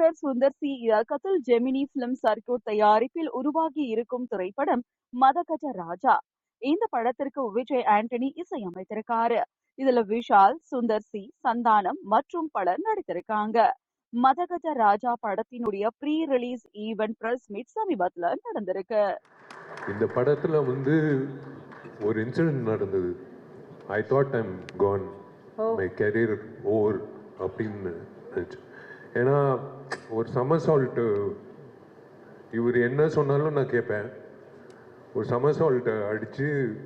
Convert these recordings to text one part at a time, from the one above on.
இயக்குனர் சுந்தர் சி. இயக்கத்தில் Gemini film circuit தயாரிப்பில் உருவாகி இருக்கும் திரைப்படம் மதகஜ ராஜா. இந்த படத்திற்கு விஜய் ஆண்டனி இசையமைத்திருக்காரு. இதுல விஷால் சுந்தர் சி. சந்தானம் மற்றும் பலர் நடித்திருக்காங்க. மதகஜ ராஜா படத்தினுடைய pre release event press meet சமீபத்துல நடந்திருக்கு. இந்த படத்தில் வந்து ஒரு இன்சிடென்ட் நடந்தது. I thought I'm gone my career over அப்படின்னு நினச்சேன். ஏன்னா ஒரு சம்மர் சால்ட்டு இவர் என்ன சொன்னாலும் நான் கேட்பேன். ஒரு சம்மர் சால்ட்டை அடித்து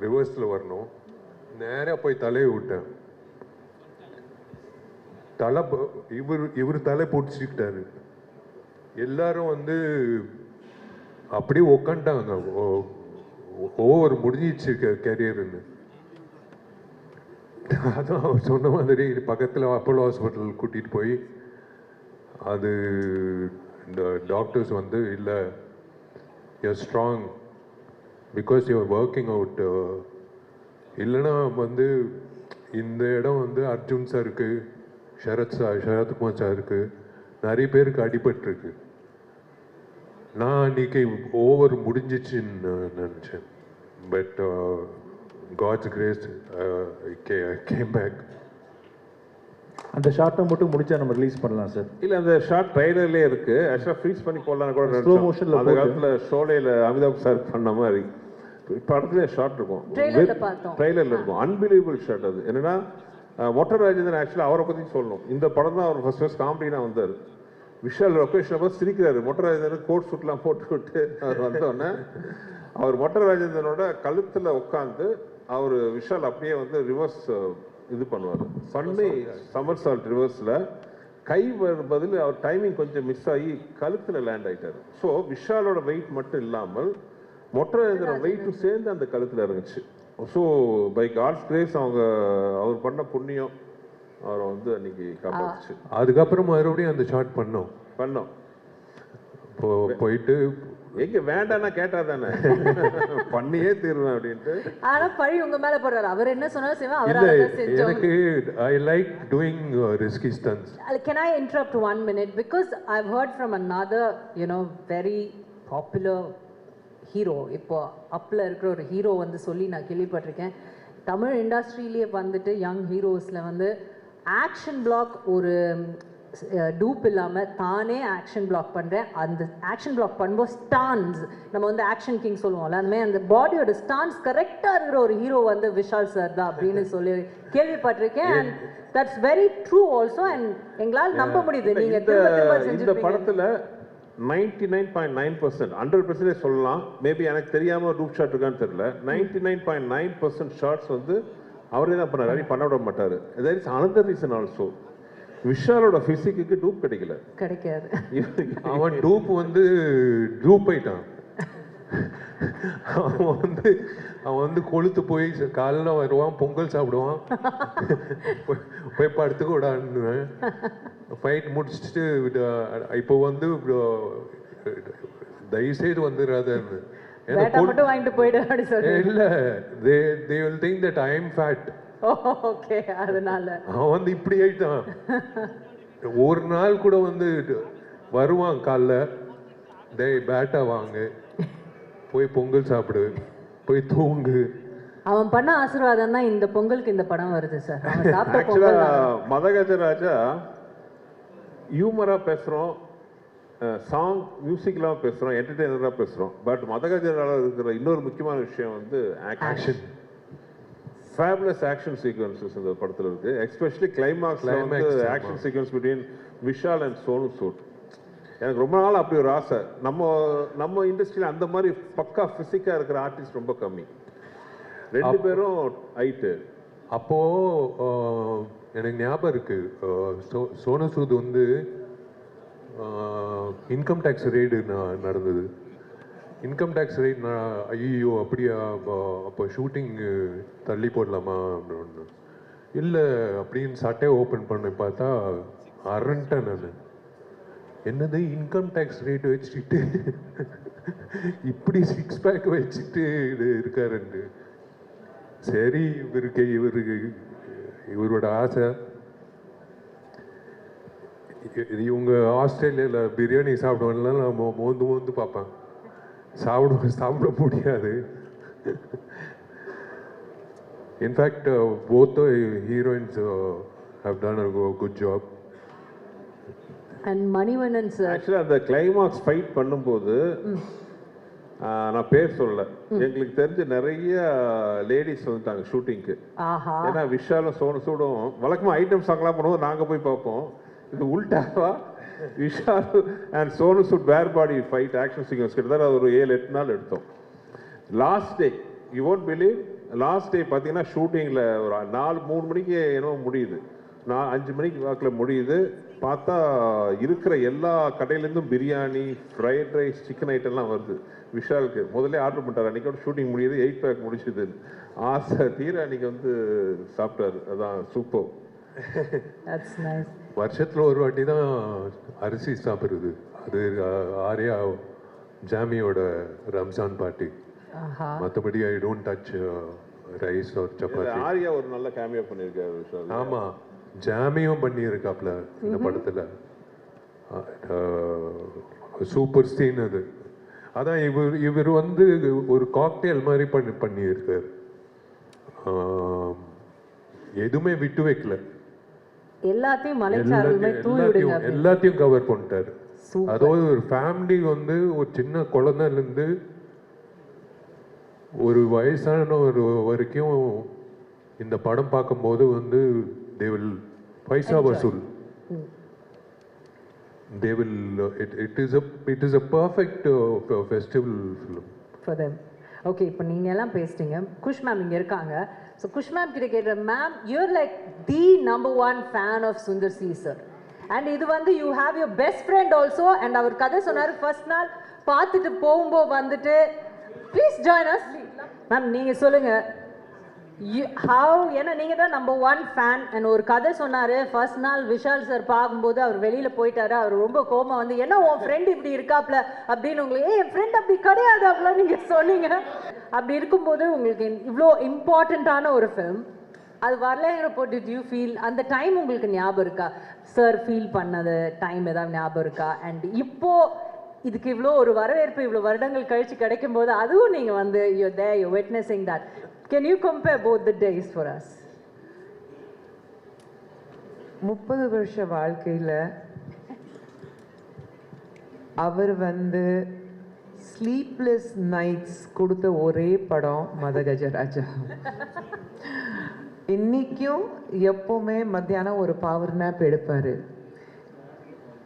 ரிவர்ஸில் வரணும். நேராக போய் தலையை விட்டேன். தலை ப- இவர் இவர் தலை பிடிச்சிக்கிட்டாரு. எல்லாரும் வந்து அப்படியே உக்காண்டாங்க ஓவர் முடிஞ்சிச்சு கேரியர்னு அதான் அவர் சொன்ன மாதிரி பக்கத்தில் அப்போலோ ஹாஸ்பிட்டல் கூட்டிகிட்டு போய் அது இந்த டாக்டர்ஸ் வந்து இல்லை your strong because you're working out இல்லைன்னா வந்து இந்த இடம் வந்து அர்ஜுன் சாருக்கு ஷரத் சார் சரத்குமார் சாருக்கு நிறைய பேருக்கு அடிபட்டிருக்கு. நான் அன்றைக்கி ஓவர் முடிஞ்சிச்சுன்னு நினச்சேன். But God's grace came back அந்த ஷார்ட்டை மட்டும் முடிச்சா நம்ம ரிலீஸ் பண்ணலாம் சார் இல்ல அந்த ஷார்ட் ட்ரைலர்லயே இருக்கு. ஆக்சுவலா ஃப்ரீஸ் பண்ணி போடலாம் கூட நினைச்சோம். motionல அந்த. காலத்துல ஷோலையில அமிதாப் சார் பண்ண மாதிரி. படத்துல ஷார்ட் இருக்கும். ட்ரைலர்ல இருக்கும். அன்பிலீவபிள் ஷார்ட் அது. என்னன்னா அஹ், மொட்டை ராஜேந்திரன் ஆக்சுவலா அவரை பத்தி சொல்லணும். இந்த படம் தான் அவர் ஃபர்ஸ்ட் ஃபர்ஸ்ட் காமெடினா வந்தார். விஷால் லொக்கேஷன் பார்த்து சிரிக்கிறாரு. மொட்டை ராஜேந்திரன் கோட் சூட்லாம் போட்டு விட்டு அவர் வந்தோடனே அவர் மொட்டை ராஜேந்திரனோட கழுத்துல உட்காந்து அவர் விஷால் அப்படியே வந்து ரிவர்ஸ் இது பண்ணுவார். பண்ணி சமர் சால்ட் ரிவர்ஸில் கை வர பதில் அவர் டைமிங் கொஞ்சம் மிஸ் ஆகி கழுத்தில் லேண்ட் ஆயிட்டாரு. ஸோ விஷாலோட வெயிட் மட்டும் இல்லாமல் மொட்டராஜேந்திர வெயிட்டும் சேர்ந்து அந்த கழுத்தில் இறங்குச்சு ஸோ பை காட்ஸ் கிரேஸ் அவங்க அவர் பண்ண புண்ணியம் அவரை வந்து அன்னைக்கு காப்பாத்துச்சு. அதுக்கப்புறம் மறுபடியும் அந்த ஷார்ட் பண்ணோம். பண்ணோம். போயிட்டு எங்க வேண்டாம்னா கேட்டா தானே பண்ணியே தீருவேன் அப்படின்ட்டு. ஆனா பழி உங்க மேல போடுறாரு. அவர் என்ன சொன்னாலும் செய்வேன் செஞ்சோம். எனக்கு I like doing risky stunts Can I interrupt one minute? Because I've heard from another, you know, very popular hero. இப்போ அப்பில் இருக்கிற ஒரு ஹீரோ வந்து சொல்லி நான் கேள்விப்பட்டிருக்கேன். தமிழ் இண்டஸ்ட்ரியிலேயே வந்துட்டு யங் ஹீரோஸில் வந்து ஆக்ஷன் பிளாக் ஒரு டூப் இல்லாமல் தானே ஆக்ஷன் பிளாக் பண்ணுறேன் அந்த ஆக்ஷன் பிளாக் பண்ணும்போது ஸ்டான்ஸ் நம்ம வந்து ஆக்ஷன் கிங் சொல்லுவோம்ல அந்த மாதிரி அந்த பாடியோட ஸ்டான்ஸ் கரெக்டாக இருக்கிற ஒரு ஹீரோ வந்து விஷால் சார் தான் அப்படின்னு சொல்லி கேள்விப்பட்டிருக்கேன். And that's very true also and எங்களால் நம்ப முடியுது. நீங்க இந்த திரும்ப திரும்ப இந்த படத்துல ninety nine point nine percent hundred percentage சொல்லலாம். மேபி எனக்கு தெரியாம ரூப் ஷாட் இருக்கான்னு தெரியல. Ninety nine point nine percent shots வந்து அவரே தான் பண்ணாரு. பண்ண விட மாட்டாரு. There is another reason also விஷாலோட பிசிக்கு டூப் கிடைக்கல. கிடைக்காது. அவன் டூப் வந்து டூப் ஆயிட்டான். அவன் வந்து அவன் வந்து கொளுத்து போய் காலைல வருவான் பொங்கல் சாப்பிடுவான். போய்- படுத்துக்க விடான்னுவேன். ஃபைட் முடிச்சுட்டு இப்போ வந்து தயவுசெய்து வந்துடாதன்னு இல்ல they they will think that I am fat okay அதனால. அவன் வந்து இப்படி ஆயிட்டான். ஒரு நாள் கூட வந்து வருவான் காலைல. டேய் பேட்டா வாங்கு. போய் பொங்கல் சாப்பிடு. போய் தூங்கு. அவன் பண்ண ஆசீர்வாதம் தான் இந்த பொங்கலுக்கு இந்த படம் வருது சார். அவன் சாப்பிட்ட ஆக்சுவலா பொங்கல் தான். மதகஜராஜா ஹியூமரா பேசுறோம் சாங் மியூசிக்லாம் பேசுறோம் என்டர்டெய்னராக பேசுறோம். பட் மதகஜரால இருக்கிற இன்னொரு முக்கியமான விஷயம் வந்து ஆக்ஷன் ஃபேப்லஸ் ஆக்ஷன் சீக்வன்சஸ் இந்த படத்துல இருக்கு. எஸ்பெஷலி Climax, வந்து. Action sequence between Vishal and Sonu Sood எனக்கு ரொம்ப நாள் அப்படி ஒரு ஆசை. நம்ம நம்ம இண்டஸ்ட்ரியில் அந்த மாதிரி பக்கா ஃபிசிக்காக இருக்கிற ஆர்டிஸ்ட் ரொம்ப கம்மி. ரெண்டு பேரும் ஹைட்டு அப்போ ஆஹ், எனக்கு ஞாபகம் இருக்கு. ஆஹ், சோ- சோனு சூத் வந்து இன்கம் டேக்ஸ் ரெய்டு நடந்தது. இன்கம் டேக்ஸ் ரேட் நான் ஐயோ அப்படியா அப்போ ஷூட்டிங் தள்ளி போடலாமா அப்படின்னு. இல்லை அப்படின்னு சட்டையை ஓப்பன் பண்ணி பார்த்தா அரண்டேன் நான். என்னது இன்கம் டேக்ஸ் ரேட் வச்சுட்டு இப்படி சிக்ஸ் பேக் வச்சுட்டு இது சரி இவருக்கு இவருக்கு இவரோட ஆசை. இவங்க ஆஸ்திரேலியாவில் பிரியாணி சாப்பிடுவாங்கலாம் நான் மோ- மோந்து மோந்து பார்ப்பேன். சாப்பிட சாப்பிட முடியாது. In fact both heroines have done good job and Manivannan sir ஆக்சுவலாக அந்த கிளைமாக்ஸ் ஃபைட் பண்ணும்போது ஆஹ், நான் பேர் சொல்லல. எங்களுக்கு தெரிஞ்ச நிறைய லேடிஸ் வந்துட்டாங்க ஷூட்டிங்க்கு ஆஹா. ஏன்னா விஷாலும் சோனு சூடும் வழக்கமாக ஐட்டம் சாங்லாம் பண்ணுவோம் நாங்கள் போய் பார்ப்போம். இது உல்டாவா Vishal and Sonu Sood where body fight action sequence கிட்டத்தட்ட ஒரு ஏழு எட்டு நாள் எடுத்தோம். Last day you won't believe last day பார்த்தீங்கன்னா ஷூட்டிங்கில் ஒரு நாலு மூணு மணிக்கு என்னவோ முடியுது. நான் அஞ்சு மணிக்கு வாக்கில் முடியுது. பார்த்தா இருக்கிற எல்லா கடையிலேருந்தும் பிரியாணி ஃப்ரைட் ரைஸ் சிக்கன் ஐட்டம்லாம் வருது. விஷாலுக்கு முதல்ல ஆர்டர் பண்ணிட்டார். அன்றைக்கோட ஷூட்டிங் முடியுது எயிட் பேக் முடிச்சுது. ஆசை தீர அன்றைக்கி வந்து சாப்பிட்டாரு. அதான் சூப்பர் வருஷத்தில் ஒரு வாட்டி தான் அரிசி சாப்பிடுறது. அது ஆர்யா ஜாமியோட ரம்ஜான் பார்ட்டி. ஆஹா. மற்றபடி ஐ டோன்ட் டச் ரைஸ் ஒரு சப்பாத்தி ஆர்யா ஒரு நல்ல கேமியோ பண்ணியிருக்காரு விஷால். ஆமா. ஜாமியும் பண்ணியிருக்காப்ல இந்த படத்துல. சூப்பர் சீன் அது. அதான் இவர் இவர் வந்து ஒரு காக்டெயில் மாதிரி பண்ணி பண்ணியிருக்காரு. எதுவுமே விட்டு வைக்கல. எல்லாத்தையும் மலைச்சாரலுமே எல்லாத்தையும் தூவி விடுங்க எல்லாத்தையும் கவர் பண்ணிட்டாரு. அதாவது ஒரு ஃபேமிலி வந்து ஒரு சின்ன குழந்தைல இருந்து ஒரு வயசான ஒரு வரைக்கும் இந்த படம் பார்க்கும்போது வந்து தே வில் பைசா வசூல். They will it it is a it is a perfect festival film okay இப்போ நீங்கள் எல்லாம் பேசிட்டீங்க. குஷ் மேம் இங்கே இருக்காங்க. ஸோ குஷ் மேம் கிட்ட கேட்ட ma'am you're like the number one fan of Sundar C sir and இது வந்து you have your best friend also and அவர் கதை சொன்னார் ஃபர்ஸ்ட் நாள் பார்த்துட்டு போகும்போது வந்துட்டு ப்ளீஸ் ஜாயின் அஸ் மேம் நீங்கள் சொல்லுங்கள் ஹவ் ஏன்னா நீங்கள் தான் நம்பர் ஒன் ஃபேன் அண்ட் ஒரு கதை சொன்னார் ஃபர்ஸ்ட் நாள் விஷால் சார் பார்க்கும்போது அவர் வெளியில் போயிட்டாரு. அவர் ரொம்ப கோபம் வந்து என்ன உன் ஃப்ரெண்ட் இப்படி இருக்காப்ல? அப்படின்னு உங்களுக்கு ஏ என் ஃப்ரெண்ட் அப்படி கிடையாது அப்படிலாம் நீங்கள் சொன்னீங்க. அப்படி இருக்கும்போது உங்களுக்கு இவ்வளோ இம்பார்ட்டண்ட்டான ஒரு ஃபிலிம் அது வரலங்கிறப்போ டிட் யூ ஃபீல் அந்த டைம் உங்களுக்கு ஞாபகம் இருக்கா? சார் ஃபீல் பண்ணது டைம் ஏதாவது ஞாபகம் இருக்கா? அண்ட் இப்போ இதுக்கு இவ்வளோ ஒரு வரவேற்பு இவ்வளோ வருடங்கள் கழித்து கிடைக்கும் போது அதுவும் நீங்கள் வந்து you they you witnessing that can you compare both the days for us முப்பது வருஷ வாழ்க்கையில் அவர் வந்து ஸ்லீப்லெஸ் நைட்ஸ் கொடுத்த ஒரே படம் மதகஜராஜா. இன்னைக்கும் எப்போவுமே மத்தியானம் ஒரு பவர் நேப் எடுப்பார்.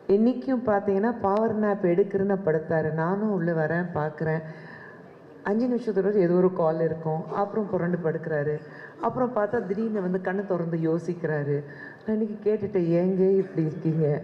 இன்றைக்கும் பார்த்தீங்கன்னா பவர் நாப் எடுக்கிறேன்னு படுத்தாரு. நானும் உள்ளே வரேன் பார்க்குறேன் அஞ்சு நிமிஷத்தோட ஏதோ ஒரு கால் இருக்கும். அப்புறம் புரண்டு படுக்கிறாரு. அப்புறம் பார்த்தா திடீர்னு வந்து கண்ணை திறந்து யோசிக்கிறாரு. நான் இன்றைக்கி கேட்டுட்டேன் ஏங்க இப்படி இருக்கீங்க?